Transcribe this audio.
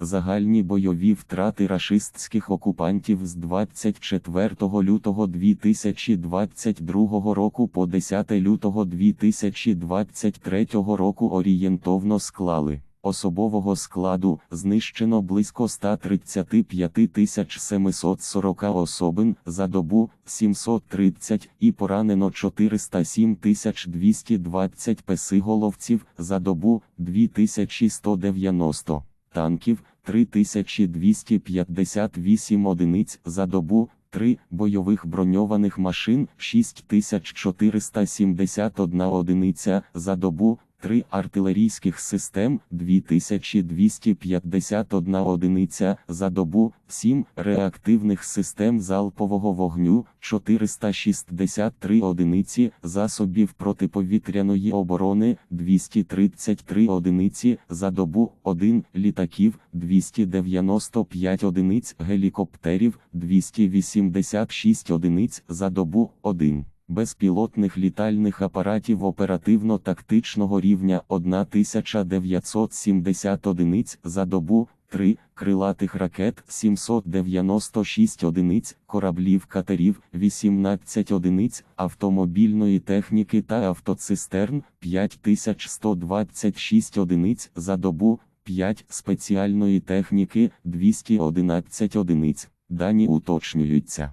Загальні бойові втрати рашистських окупантів з 24 лютого 2022 року по 10 лютого 2023 року орієнтовно склали. Особового складу знищено близько 135 740 особин за добу 730 і поранено 407 220 песиголовців за добу 2190 танків 3258 одиниць за добу, 3 бойових броньованих машин 6471 одиниця за добу, 3 артилерійських систем 2251 одиниця за добу, 7 реактивних систем залпового вогню 463 одиниці засобів протиповітряної оборони 233 одиниці за добу, 1 літаків 295 одиниць гелікоптерів 286 одиниць за добу, 1 безпілотних літальних апаратів оперативно-тактичного рівня 1970 одиниць за добу, 3 крилатих ракет 796 одиниць, кораблів катерів 18 одиниць, автомобільної техніки та автоцистерн 5126 одиниць за добу, 5 спеціальної техніки 211 одиниць. Дані уточнюються.